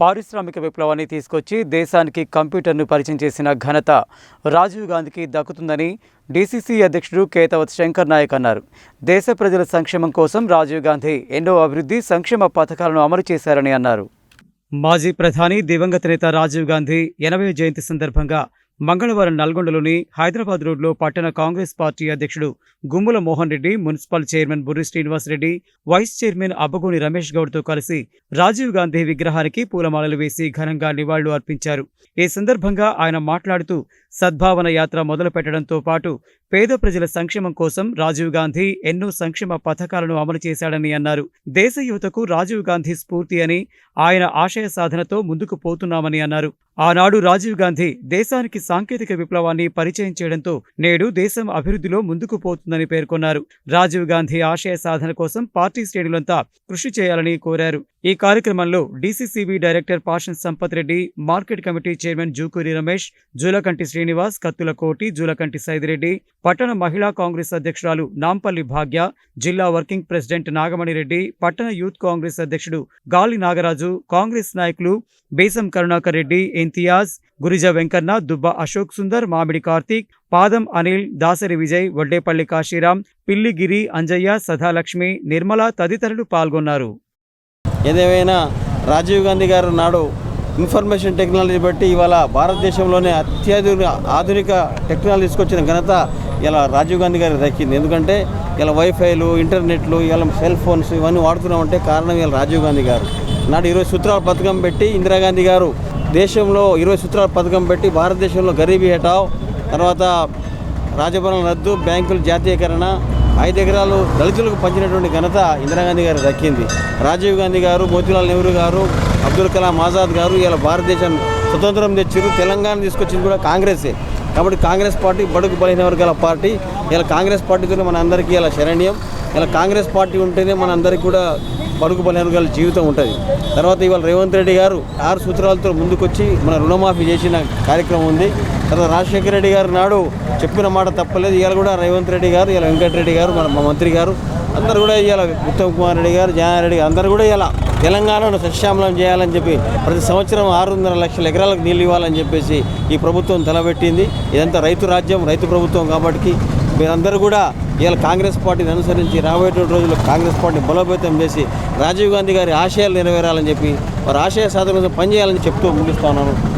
పారిశ్రామిక విప్లవాన్ని తీసుకొచ్చి దేశానికి కంప్యూటర్ను పరిచయం చేసిన ఘనత రాజీవ్ గాంధీకి దక్కుతుందని డీసీసీ అధ్యక్షుడు కేతవత్ శంకర్ నాయక్ అన్నారు. దేశ ప్రజల సంక్షేమం కోసం రాజీవ్ గాంధీ ఎన్నో అభివృద్ధి సంక్షేమ పథకాలను అమలు చేశారని అన్నారు. మాజీ ప్రధాని దివంగత నేత రాజీవ్ గాంధీ ఎనభై జయంతి సందర్భంగా మంగళవారం నల్గొండలోని హైదరాబాద్ రోడ్లో పట్టణ కాంగ్రెస్ పార్టీ అధ్యక్షుడు Gummula Mohan Reddy municipal chairman Burri Srinivas Reddy vice chairman Abbagoni Ramesh గౌడ్తో కలిసి రాజీవ్ గాంధీ విగ్రహానికి పూలమాలలు వేసి ఘనంగా నివాళులు అర్పించారు. ఈ సందర్భంగా ఆయన మాట్లాడుతూ సద్భావన యాత్ర మొదలు పెట్టడంతో పాటు పేద ప్రజల సంక్షేమం కోసం రాజీవ్ గాంధీ ఎన్నో సంక్షేమ పథకాలను అమలు చేశాడని అన్నారు. దేశ యువతకు రాజీవ్ గాంధీ స్ఫూర్తి అని ఆయన ఆశయ సాధనతో ముందుకు పోతున్నామని అన్నారు. ఆనాడు రాజీవ్ గాంధీ దేశానికి సాంకేతిక విప్లవాన్ని పరిచయం చేయడంతో నేడు దేశం అభివృద్ధిలో ముందుకు పోతుందని పేర్కొన్నారు. రాజీవ్ గాంధీ ఆశయ సాధన కోసం పార్టీ శ్రేణులంతా కృషి చేయాలని కోరారు. ఈ కార్యక్రమంలో DCCB director Pashan Sampath Reddy market committee chairman Jukuri Ramesh Julakanti Srinivas Kathula Koti Julakanti Saidireddy పట్టణ మహిళా కాంగ్రెస్ అధ్యక్షురాలు నాంపల్లి భాగ్య జిల్లా వర్కింగ్ ప్రెసిడెంట్ నాగమణి రెడ్డి పట్టణ యూత్ కాంగ్రెస్ అధ్యక్షుడు గాలి నాగరాజు కాంగ్రెస్ నాయకులు బేసం కరుణాకర్ రెడ్డి ఇంతియాజ్ గురిజ వెంకన్న దుబ్బ అశోక్ సుందర్ మామిడి కార్తీక్ పాదం అనిల్ దాసరి విజయ్ వడ్డేపల్లి కాశీరాం పిల్లిగిరి అంజయ్య సదాలక్ష్మి నిర్మల తదితరులు పాల్గొన్నారు. ఏదేమైనా రాజీవ్ గాంధీ గారు నాడు ఇన్ఫర్మేషన్ టెక్నాలజీ బట్టి ఇవాళ భారతదేశంలోనే అత్యాధునిక ఆధునిక టెక్నాలజీ తీసుకొచ్చిన ఘనత ఇలా రాజీవ్ గాంధీ గారికి దక్కింది. ఎందుకంటే ఇలా వైఫైలు ఇంటర్నెట్లు ఇలా సెల్ ఫోన్స్ ఇవన్నీ వాడుతున్నామంటే కారణం ఇలా రాజీవ్ గాంధీ గారు. నాడు ఇరవై సూత్రాల పథకం పెట్టి ఇందిరాగాంధీ గారు దేశంలో ఇరవై సూత్రాల పథకం పెట్టి భారతదేశంలో గరీబీ హటావ్ తర్వాత రాజభవనం రద్దు బ్యాంకుల జాతీయకరణ ఐదు ఎకరాలు దళితులకు పంచినటువంటి ఘనత ఇందిరాగాంధీ గారు దక్కింది. రాజీవ్ గాంధీ గారు మోతీలాల్ నెహ్రూ గారు అబ్దుల్ కలాం ఆజాద్ గారు ఇలా భారతదేశం స్వతంత్రం తెచ్చారు తెలంగాణ తీసుకొచ్చింది కూడా కాంగ్రెసే. కాబట్టి కాంగ్రెస్ పార్టీ బడుగు బలహీన వర్గాల పార్టీ. ఇలా కాంగ్రెస్ పార్టీతోనే మన అందరికీ ఇలా శరణ్యం. ఇలా కాంగ్రెస్ పార్టీ ఉంటేనే మన అందరికీ కూడా బడుగు బలహీన జీవితం ఉంటుంది. తర్వాత ఇవాళ రేవంత్ రెడ్డి గారు ఆరు సూత్రాలతో ముందుకొచ్చి మన రుణమాఫీ చేసిన కార్యక్రమం ఉంది. తర్వాత రాజశేఖర రెడ్డి గారు నాడు చెప్పిన మాట తప్పలేదు. ఇవాళ కూడా రేవంత్ రెడ్డి గారు ఇలా వెంకటరెడ్డి గారు మన మంత్రి గారు అందరు కూడా ఇవాళ ఉత్తమ్ కుమార్ రెడ్డి గారు జనారెడ్డి గారు అందరూ కూడా ఇలా తెలంగాణను సస్యామలం చేయాలని చెప్పి ప్రతి సంవత్సరం ఆరున్నర లక్షల ఎకరాలకు నీళ్ళు ఇవ్వాలని చెప్పేసి ఈ ప్రభుత్వం తలబెట్టింది ఇదంతా రైతు రాజ్యం రైతు ప్రభుత్వం కాబట్టి మీరందరూ కూడా ఇవాళ కాంగ్రెస్ పార్టీని అనుసరించి రాబోయేటువంటి రోజుల్లో కాంగ్రెస్ పార్టీని బలోపేతం చేసి రాజీవ్ గాంధీ గారి ఆశయాలు నెరవేరాలని చెప్పి వారి ఆశయ సాధన కోసం పనిచేయాలని చెప్తూ ముగిస్తున్నాను